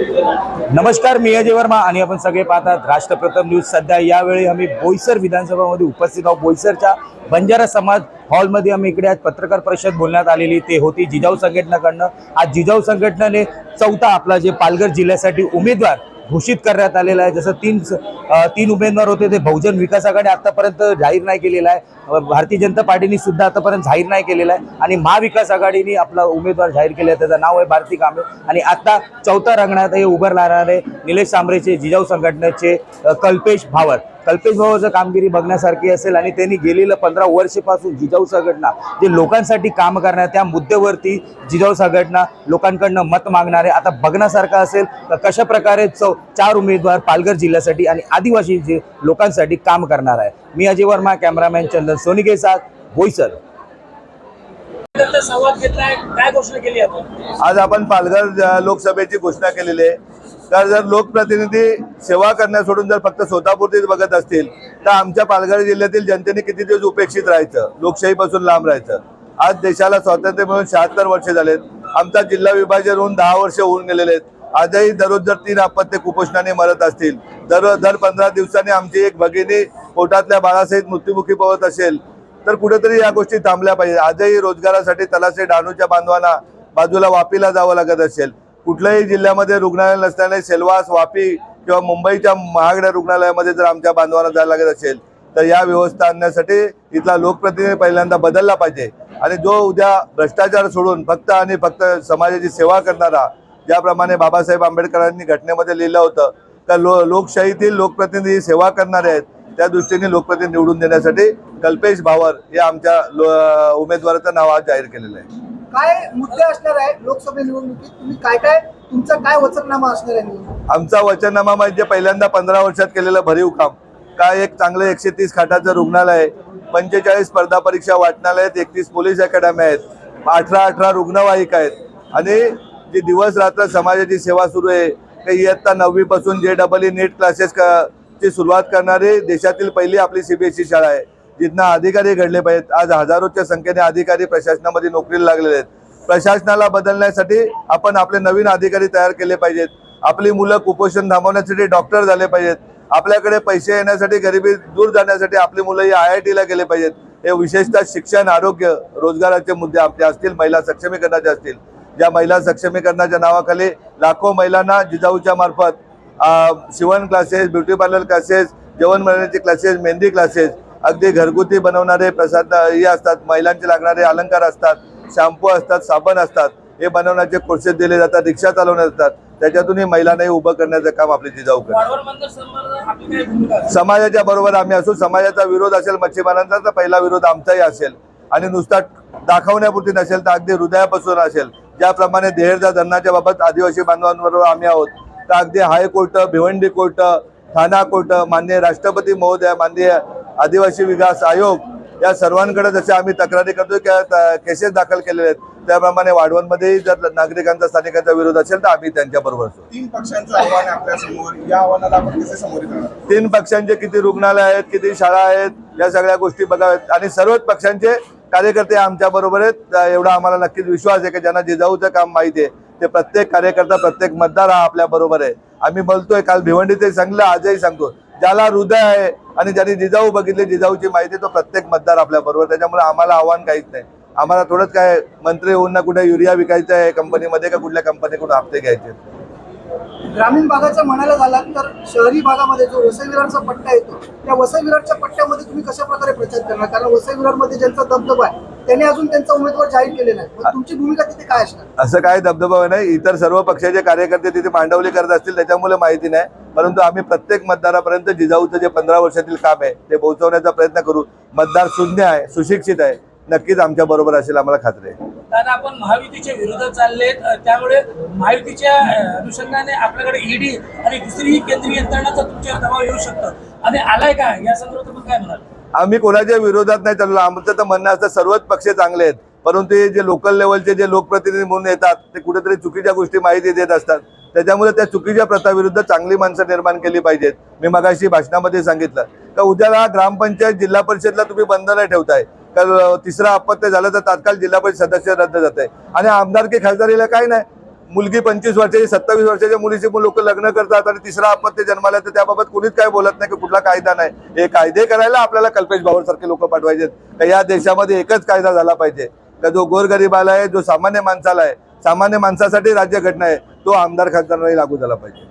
नमस्कार मी अजय वर्मा आणि आपण सगळे पाहतात राष्ट्रप्रथम न्यूज. सध्या यावेळी आम्ही बोईसर विधानसभामध्ये उपस्थित आहोत. बोईसरच्या बंजारा समाज हॉलमध्ये आम्ही इकडे आज पत्रकार परिषद बोलण्यात आलेली ते होती जिजाऊ संघटनाकडनं. आज जिजाऊ संघटनेने चौथा आपला जे पालघर जिल्ह्यासाठी उमेदवार घोषित करण्यात आलेला आहे. जसं तीन तीन उमेदवार होते ते बहुजन विकास आघाडी आतापर्यंत जाहीर नाही केलेला आहे. भारतीय जनता पार्टीने सुद्धा आतापर्यंत जाहीर नाही केलेला आहे. आणि महाविकास आघाडीने आपला उमेदवार जाहीर केला आहे. त्याचं नाव आहे भारती कांबळे. आणि आता चौथा रंगणात हे उभं राहणारे निलेश सांबरेचे जिजाऊ संघटनेचे कल्पेश भावर. कल्पेश भावाचं कामगिरी बघण्यासारखी असेल आणि त्यांनी गेलेलं पंधरा वर्षापासून जिजाऊ संघटना जे लोकांसाठी काम करणार त्या मुद्द्यावरती जिजाऊ संघटना लोकांकडनं मत मागणारे आता बघण्यासारखं असेल तर कशा प्रकारे चौ चार उमेदवार पालघर जिल्ह्यासाठी आणि आदिवासी जे लोकांसाठी काम करणार आहे. मी अजय वर्मा कॅमेरामॅन चंदन सोनिके साथ बोईसर. संवाद घेतलाय. काय घोषणा केली आपण? आज आपण पालघर लोकसभेची घोषणा केलेली आहे. तर जर लोकप्रतिनिधी सेवा करण्या सोडून जर फक्त स्वतःपुरतीच बघत असतील तर आमच्या पालघर जिल्ह्यातील जनतेने किती दिवस उपेक्षित राहायचं? लोकशाहीपासून लांब राहायचं? आज देशाला स्वातंत्र्य मिळून शहात्तर वर्ष झालेत. आमचा जिल्हा विभाजन होऊन दहा वर्ष होऊन गेलेले आहेत. आजही दररोज जर तीन अपत्य कुपोषणाने मरत असतील दर दर पंधरा दिवसांनी आमची एक भगिनी पोटातल्या बाळासहित मृत्युमुखी पवत असेल तर कुठेतरी या गोष्टी थांबल्या पाहिजे आजही रोजगारासाठी तलासे डाणूच्या बांधवांना बाजूला वापीला जावं लागत असेल. कुठल्याही जिल्ह्यामध्ये रुग्णालय नसल्याने सेलवास वापी किंवा मुंबईच्या महागड्या रुग्णालयामध्ये जर आमच्या बांधवांना जायला लागत असेल तर या व्यवस्था आणण्यासाठी इथला लोकप्रतिनिधी पहिल्यांदा बदलला पाहिजे. आणि जो उद्या भ्रष्टाचार सोडून फक्त आणि फक्त समाजाची सेवा करणारा ज्याप्रमाणे बाबासाहेब आंबेडकरांनी घटनेमध्ये लिहिलं होतं तर लो लोकशाहीतील लोकप्रतिनिधी सेवा करणारे आहेत त्या दृष्टीने लोकप्रतिनिधी निवडून देण्यासाठी कल्पेश भावर या आमच्या लो- उमेदवाराचं नाव आज जाहीर केलेलं आहे. काय मुद्दे असणार आहे लोकसभा निवडणुकीत? तुम्ही काय काय तुमचा काय वचननामा असणार आहे आमचा वचननामा म्हणजे पहिल्यांदा पंधरा वर्षात केलेलं भरीव काम. काय एक चांगलं एकशे तीस खाटाचं रुग्णालय पंचेचाळीस स्पर्धा परीक्षा वाटणालय आहेत एकतीस पोलीस अकॅडमी आहेत अठरा अठरा रुग्णवाहिका आहेत. आणि जी दिवस रात्र समाजाची सेवा सुरू आहे काही इयत्ता नववी पासून जे डबल ई नीट क्लासेस ची सुरुवात करणारी देशातील पहिली आपली सीबीएसई शाळा आहे. तिथनं अधिकारी घडले पाहिजेत. आज हजारोच्या संख्येने अधिकारी प्रशासनामध्ये नोकरीला लागलेले आहेत. प्रशासनाला बदलण्यासाठी आपण आपले नवीन अधिकारी तयार केले पाहिजेत. आपली मुलं कुपोषण थांबवण्यासाठी डॉक्टर झाले पाहिजेत. आपल्याकडे पैसे येण्यासाठी गरिबी दूर जाण्यासाठी आपली मुलं ही आय आय टीला गेले पाहिजेत. हे विशेषतः शिक्षण आरोग्य रोजगाराचे मुद्दे आपले असतील महिला सक्षमीकरणाचे असतील. ज्या महिला सक्षमीकरणाच्या नावाखाली लाखो महिलांना जिजाऊच्या मार्फत शिवण क्लासेस ब्युटी पार्लर क्लासेस जेवण बनवण्याचे क्लासेस मेहंदी क्लासेस अगदी घरगुती बनवणारे प्रसाद हे असतात. महिलांचे लागणारे अलंकार असतात शॅम्पू असतात साबण असतात. हे बनवण्याचे कोर्सेस दिले जातात रिक्षा चालवण्यात जातात त्याच्यातूनही महिलांनाही उभं करण्याचं काम आपली जिजाऊ करतात? समाजाच्या बरोबर आम्ही असू समाजाचा विरोध असेल मच्छीमारांचा तर पहिला विरोध आमचाही असेल. आणि नुसता दाखवण्यापुरती नसेल तर अगदी हृदयापासून असेल. ज्याप्रमाणे देहेरच्या धरणाच्या बाबत आदिवासी बांधवांबरोबर आम्ही आहोत तर अगदी high court Bhiwandi court Thana court माननीय राष्ट्रपती महोदय माननीय आदिवासी विकास आयोग या सर्वांकडे जसे आम्ही तक्रारी करतो किंवा केसेस दाखल केलेले आहेत. त्याप्रमाणे वाढवणमध्येही जर नागरिकांचा स्थानिकांचा विरोध असेल तर आम्ही त्यांच्याबरोबर तीन पक्षांचं आव्हान आपल्यासमोर. या आव्हानाला आपण कसे समोर येणार तीन पक्षांचे किती रुग्णालय आहेत किती शाळा आहेत या सगळ्या गोष्टी बघाव्यात. आणि सर्वच पक्षांचे कार्यकर्ते आमच्या बरोबर आहेत. एवढा आम्हाला नक्कीच विश्वास आहे की ज्यांना जिजाऊचं काम माहिती आहे ते प्रत्येक कार्यकर्ता प्रत्येक मतदार हा आपल्या बरोबर आहे. आम्ही बोलतोय काल भिवंडीचे सांगलं आजही सांगतो. ज्याला हृदय आहे आणि ज्यांनी जिजाऊ बघितली जिजाऊची माहिती तो प्रत्येक मतदार आपल्या बरोबर त्याच्यामुळे आम्हाला आव्हान काहीच नाही आम्हाला थोडंच काय मंत्री होऊन ना कुठे युरिया विकायचा आहे कंपनीमध्ये का कुठल्या कंपनीकडून हप्ते घ्यायचे आहेत. ग्रामीण भागाचं म्हणायला झाला तर शहरी भागामध्ये जो वसई विरारचा पट्टा येतो त्या वसई विरारच्या पट्ट्यामध्ये तुम्ही कशा प्रकारे प्रचार करणार? कारण वसई विरारमध्ये ज्यांचा दबदबा आहे त्यांनी अजून त्यांचा उमेदवार जाहीर केलेला आहे. तुमची भूमिका तिथे काय असणार? असं काय धबधबा नाही. इतर सर्व पक्षाचे कार्यकर्ते तिथे मांडवली करत असतील त्याच्यामुळे माहिती नाही. परंतु आम्ही प्रत्येक मतदारापर्यंत जिजाऊचं जे पंधरा वर्षातील काम आहे ते पोहोचवण्याचा प्रयत्न करू. मतदार शून्य आहे सुशिक्षित आहे. नक्कीच आमच्या बरोबर असेल आम्हाला खात्री आहे. दादा आपण महायुतीच्या विरोधात चाललेत अ, त्यामुळे महायुतीच्या अनुषंगाने आपल्याकडे ईडी आणि दुसरी केंद्रीय यंत्रणाचा तुमच्यावर दबाव येऊ शकतं. आणि आलाय का? या संदर्भात आपण काय म्हणाल? आम्ही कोणाच्या विरोधात नाही चाललो. आमचं तर म्हणणं असतं सर्वच पक्ष चांगले आहेत. परंतु हे जे लोकल लेवलचे जे लोकप्रतिनिधी म्हणून येतात ते कुठेतरी चुकीच्या गोष्टी माहिती देत असतात. त्याच्यामुळे त्या चुकीच्या प्रथाविरुद्ध चांगली माणसं निर्माण केली पाहिजेत. मी मगाशी भाषणामध्ये सांगितलं. का उद्याला ग्रामपंचायत जिल्हा परिषदला तुम्ही बंद नाही ठेवताय. तर तिसरा अपत्य झालं तर तात्काळ जिल्हा परिषद सदस्य रद्द जात. आहे आणि आमदारकी खासदारीला काय नाही. मुलगी पंचवीस वर्षाची सत्तावीस वर्षाच्या मुलीची लोक लग्न करतात आणि तिसरा अपत्य जन्माला तर त्याबाबत कोणीच काय बोलत नाही की कुठला कायदा नाही. हे कायदे करायला आपल्याला कल्पेश भावर सारखे लोक पाठवायचे या देशामध्ये एकच कायदा झाला पाहिजे. का जो गोरगरीबाला आहे जो सामान्य माणसाला आहे सामान्य माणसासाठी राज्यघटना आहे तो आमदार खासदारांनाही लागू झाला पाहिजे.